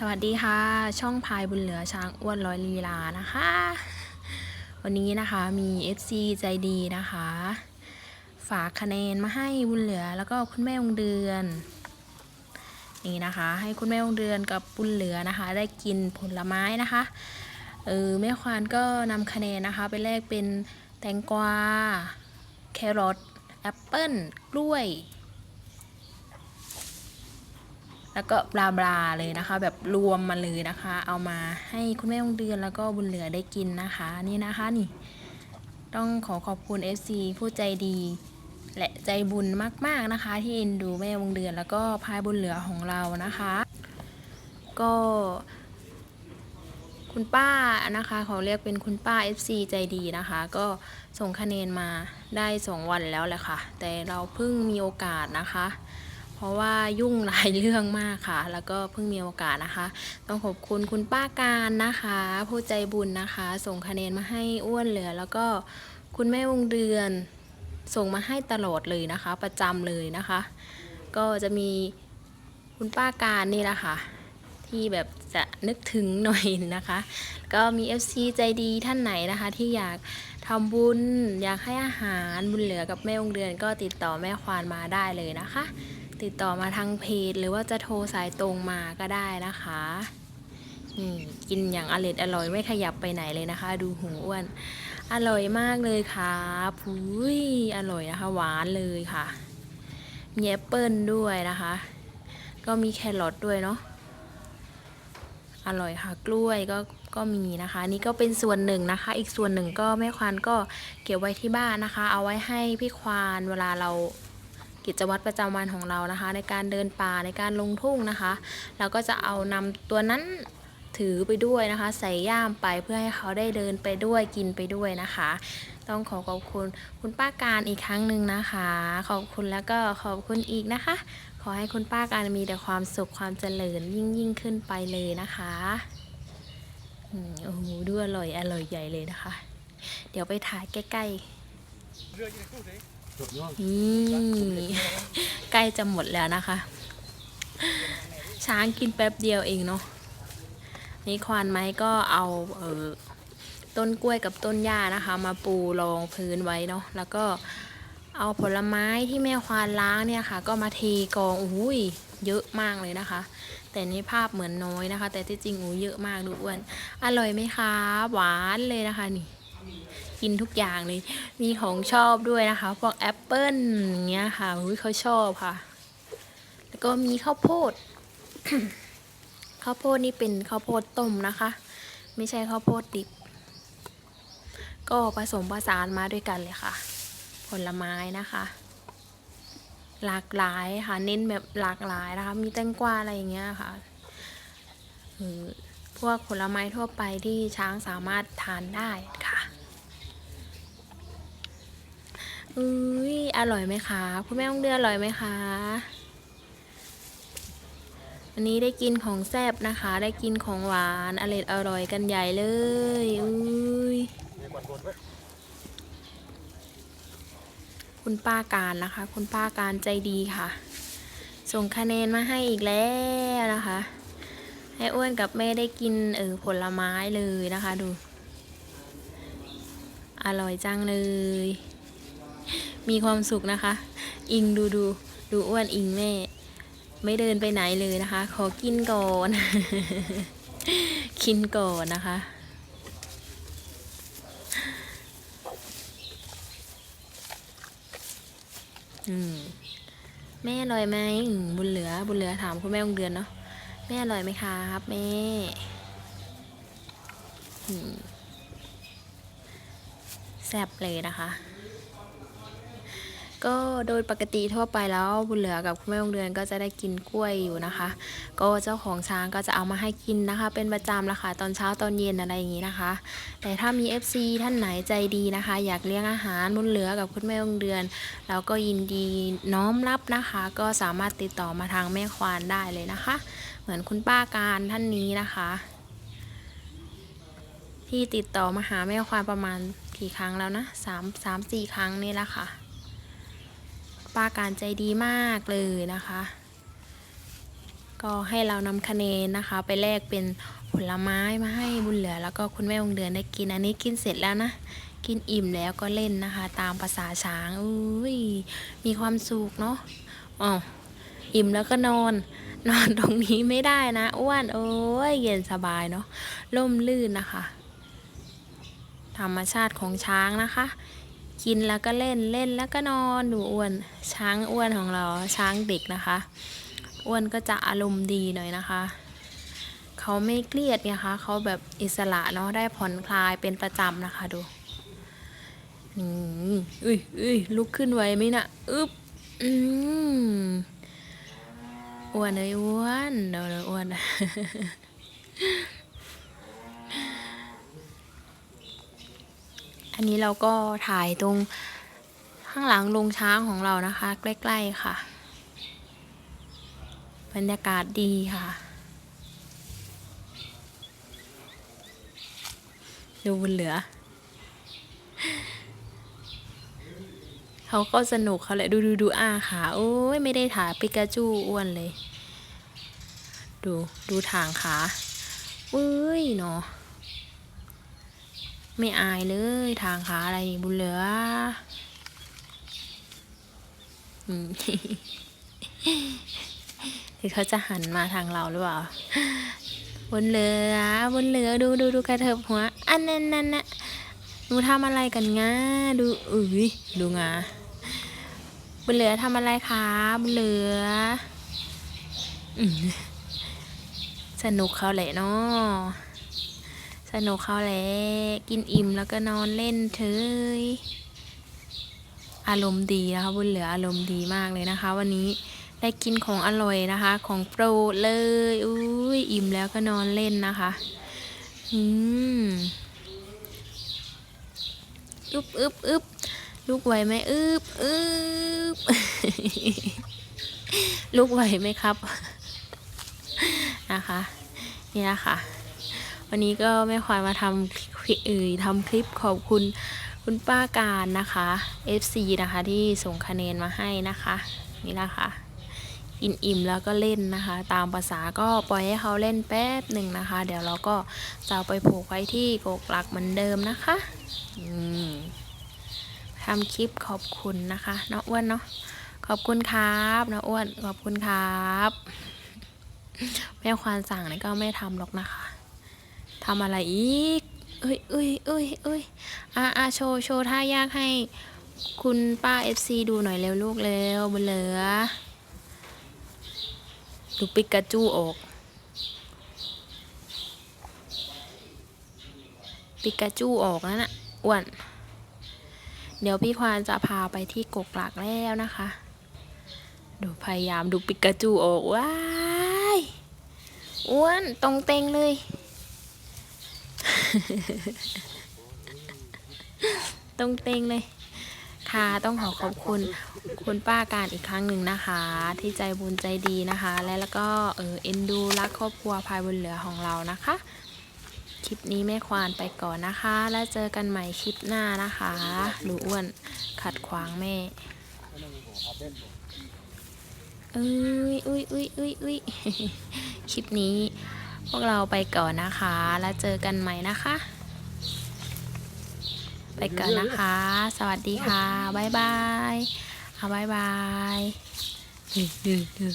สวัสดีค่ะ ช่องพายบุญเหลือช้างอ้วนร้อยลีลานะคะ วันนี้นะคะมี FC ใจดีนะคะ ฝากคะแนนมาให้บุญเหลือแล้วก็คุณแม่วงเดือน นี่นะคะ ให้คุณแม่วงเดือนกับบุญเหลือนะคะ ได้กินผลไม้นะคะเออแม่ควานก็นำคะแนนนะคะ ไปแลกเป็นแตงกวาแครอทแอปเปิ้ลกล้วย แล้วก็บลาบลาเลยนะคะ แบบรวมมาเลยนะคะ เอามาให้คุณแม่วงเดือนแล้วก็บุญเหลือได้กินนะคะ นี่นะคะนี่ ต้องขอขอบคุณ FC ผู้ใจดี และใจบุญมากๆนะคะ ที่เอ็นดูแม่วงเดือน แล้วก็พายบุญเหลือของเรานะคะ ก็คุณป้านะคะเขาเรียกเป็นคุณป้า FC ใจดีนะคะ ก็ส่งคะแนนมาได้ 2 วันแล้วแหละค่ะ แต่เราเพิ่งมีโอกาสนะคะ เพราะว่ายุ่งหลายเรื่องมากค่ะ แล้วก็เพิ่งมีโอกาสนะคะ ต้องขอบคุณคุณป้าการนะคะ ผู้ใจบุญนะคะ ส่งคะแนนมาให้อ้วนเหลือ แล้วก็คุณแม่วงเดือน ส่งมาให้ตลอดเลยนะคะ ประจำเลยนะคะ ก็จะมีคุณป้าการนี่แหละค่ะที่แบบจะนึกถึงหน่อยนะคะ ก็มี FC ใจดีท่านไหนนะคะ ที่อยากทำบุญ อยากให้อาหารบุญเหลือกับแม่วงเดือนก็ติดต่อแม่ควานมาได้เลยนะคะ ติดต่อมาทางเพจ หรือว่าจะโทรสายตรงมาก็ได้นะคะนี่กินอย่างอร่อยอร่อยไม่ขยับไปไหนเลยนะคะ ดูหูอ้วน อร่อยมากเลยค่ะพุ้ยอร่อยนะคะหวานเลยค่ะมีแอปเปิลด้วยนะคะ ก็มีแครอทด้วยเนาะอร่อยค่ะกล้วยก็ก็มีนะคะ นี่ก็เป็นส่วนหนึ่งนะคะ อีกส่วนหนึ่งก็แม่ควานก็เก็บไว้ที่บ้านนะคะ เอาไว้ให้พี่ควานเวลาเรา กิจวัตรประจำวันของเรานะคะ ในการเดินป่าในการลงทุ่งนะคะ เราก็จะเอานำตัวนั้นถือไปด้วยนะคะ ใส่ย่ามไปเพื่อให้เขาได้เดินไปด้วยกินไปด้วยนะคะ ต้องขอขอบคุณคุณป้าการอีกครั้งหนึ่งนะคะ ขอบคุณแล้วก็ขอบคุณอีกนะคะ ขอให้คุณป้าการมีแต่ความสุขความเจริญยิ่งยิ่งขึ้นไปเลยนะคะอืมโอ้โหดูอร่อยอร่อยใหญ่เลยนะคะ เดี๋ยวไปถ่ายใกล้ๆ นี่ใกล้จะหมดแล้วนะคะ ช้างกินแป๊บเดียวเองเนาะนี่ควานไม้ก็เอาเออต้นกล้วยกับต้นหญ้านะคะ มาปูรองพื้นไว้เนาะแล้วก็เอาผลไม้ที่แม่ควานล้างเนี่ยค่ะ ก็มาเทกองอุ้ยเยอะมากเลยนะคะ แต่ในภาพเหมือนน้อยนะคะ แต่ที่จริงอู้เยอะมากดูอ้วนอร่อยไหมคะ หวานเลยนะคะนี่ กินทุกอย่างเลย มีของชอบด้วยนะคะ พวกแอปเปิ้ลอย่างเงี้ยค่ะอุ้ยเขาชอบค่ะ แล้วก็มีข้าวโพด ข้าวโพดนี่เป็นข้าวโพดต้มนะคะ ไม่ใช่ข้าวโพดดิบ ก็ผสมผสานมาด้วยกันเลยค่ะ ผลไม้นะคะ หลากหลายค่ะ เน้นแบบหลากหลายนะคะ มีแตงกวาอะไรอย่างเงี้ยค่ะพวกผลไม้ทั่วไปที่ช้างสามารถทานได้ค่ะ อุ้ยอร่อยไหมคะ คุณแม่ต้องเดือนอร่อยไหมคะวันนี้ได้กินของแซ่บนะคะ ได้กินของหวานอร่อยอร่อยกันใหญ่เลยอุ้ยคุณป้าการนะคะ คุณป้าการใจดีค่ะ ส่งคะแนนมาให้อีกแล้วนะคะให้อ้วนกับแม่ได้กินเออผลไม้เลยนะคะดู อร่อยจังเลย มีความสุขนะคะ อิงดูดูดูอ้วนอิงแม่ ไม่เดินไปไหนเลยนะคะ ขอกินก่อน กินก่อนนะคะอืมแม่อร่อยไหมบุญเหลือ บุญเหลือถามคุณแม่องเดือนเนาะแม่อร่อยไหมครับแม่มแซ่บเลยนะคะ ก็โดยปกติทั่วไปแล้วบุญเหลือกับคุณแม่องเดือนก็จะได้กินกล้วยอยู่นะคะ ก็เจ้าของช้างก็จะเอามาให้กินนะคะ เป็นประจำละค่ะตอนเช้าตอนเย็นอะไรอย่างนี้นะคะ แต่ถ้ามี FC ท่านไหนใจดีนะคะ อยากเลี้ยงอาหารบุญเหลือกับคุณแม่องเดือนแล้วก็ยินดีน้อมรับนะคะ ก็สามารถติดต่อมาทางแม่ควานได้เลยนะคะ เหมือนคุณป้าการท่านนี้นะคะ ที่ติดต่อมาหาแม่ควานประมาณกี่ครั้งแล้วนะสามสามสี่ครั้งนี่แหละค่ะ ป้าการใจดีมากเลยนะคะ ก็ให้เรานำคะแนนนะคะ ไปแลกเป็นผลไม้มาให้บุญเหลือ แล้วก็คุณแม่วงเดือนได้กินอันนี้กินเสร็จแล้วนะ กินอิ่มแล้วก็เล่นนะคะ ตามภาษาช้างอุ้ยมีความสุขเนาะอ๋ออิ่มแล้วก็นอน นอนตรงนี้ไม่ได้นะอ้วนโอ้ยเย็นสบายเนาะล่มลื่นนะคะ ธรรมชาติของช้างนะคะ กินแล้วก็เล่นเล่นแล้วก็นอนดูอ้วนช้างอ้วนของเราช้างเด็กนะคะ อ้วนก็จะอารมณ์ดีหน่อยนะคะเขาไม่เครียดไงคะเขาแบบอิสระเนาะได้ผ่อนคลายเป็นประจำนะคะดูอืมอุ้ยอุ้ยลุกขึ้นไวไหมนะอึ๊บอืมอ้วนเลยอ้วนเดี๋ยวเลยอ้วน อันนี้เราก็ถ่ายตรงข้างหลังโรงช้างของเรานะคะ ใกล้ ๆ ค่ะ บรรยากาศดีค่ะ ดูบนเหลือ เขาก็สนุกเขาแหละ ดูดูดูอาขาโอ้ย ไม่ได้ถ่ายปิกาจูอ้วนเลย ดู ดูทางขาอุ้ยเนาะ ไม่อายเลยทางขาอะไรบุญเหลืออืมหรือเขาจะหันมาทางเราหรือเปล่าบนเหลือบนเหลือดูดูดูกระเถิบหัว อันนั้นนั่นนะหนูทำอะไรกันงาดูอุ้ยดูงาบนเหลือทำอะไรคะบนเหลือสนุกเขาแหละเนาะ สนุกเขาแหละกินอิ่มแล้วก็นอนเล่นเฉยอารมณ์ดีนะคะบุญเหลืออารมณ์ดีมากเลยนะคะ วันนี้ได้กินของอร่อยนะคะ ของโปรดเลยอุ้ยอิ่มแล้วก็นอนเล่นนะคะอืมอึบอึบอึบลูกไหวไหมอึบอึบลูกไหวไหมครับ นะคะ นี่นะคะ วันนี้ก็ไม่ควายมาทำเอ่ยทำคลิปขอบคุณคุณป้าการนะคะ FC นะคะที่ส่งคะแนนมาให้นะคะ นี่แหละค่ะกินอิ่มแล้วก็เล่นนะคะ ตามภาษาก็ปล่อยให้เขาเล่นแป๊บหนึ่งนะคะ เดี๋ยวเราก็จะไปผูกไว้ที่กกหลักเหมือนเดิมนะคะทำคลิปขอบคุณนะคะน้องอ้วนเนาะขอบคุณครับน้องอ้วนขอบคุณครับแม่ควานสั่งนี่ก็ไม่ทำหรอกนะคะ ทำอะไรอีก เอ้ยเอ้ยเอ้ยเอ้ยอะอะโชว์ โชว์ท่ายากให้ คุณป้า FC ดูหน่อยเร็วลูกเร็วบนเหลือ ดูปิกาจูออก ปิกาจูออกนั่นน่ะอ้วนเดี๋ยวพี่ควานจะพาไปที่กกหลักแล้วนะคะ ดูพยายามดูปิกาจูออกว้าย อ้วนตรงเต็งเลย ตรงเต็งเลย ค่ะต้องขอขอบคุณคุณป้าการอีกครั้งหนึ่งนะคะ ที่ใจบุญใจดีนะคะ และแล้วก็เออเอ็นดูรักครอบครัวภายบนเหลือของเรานะคะ คลิปนี้แม่ควานไปก่อนนะคะ แล้วเจอกันใหม่คลิปหน้านะคะดูอ้วนขัดขวางแม่เอ้ยอุ้ยอุ้ยอุ้ยอุ้ยคลิปนี้ พวกเราไปก่อนนะคะ แล้วเจอกันใหม่นะคะ ไปก่อนนะคะ สวัสดีค่ะ บ๊ายบาย เอาบ๊ายบายดือดื้อดื้อ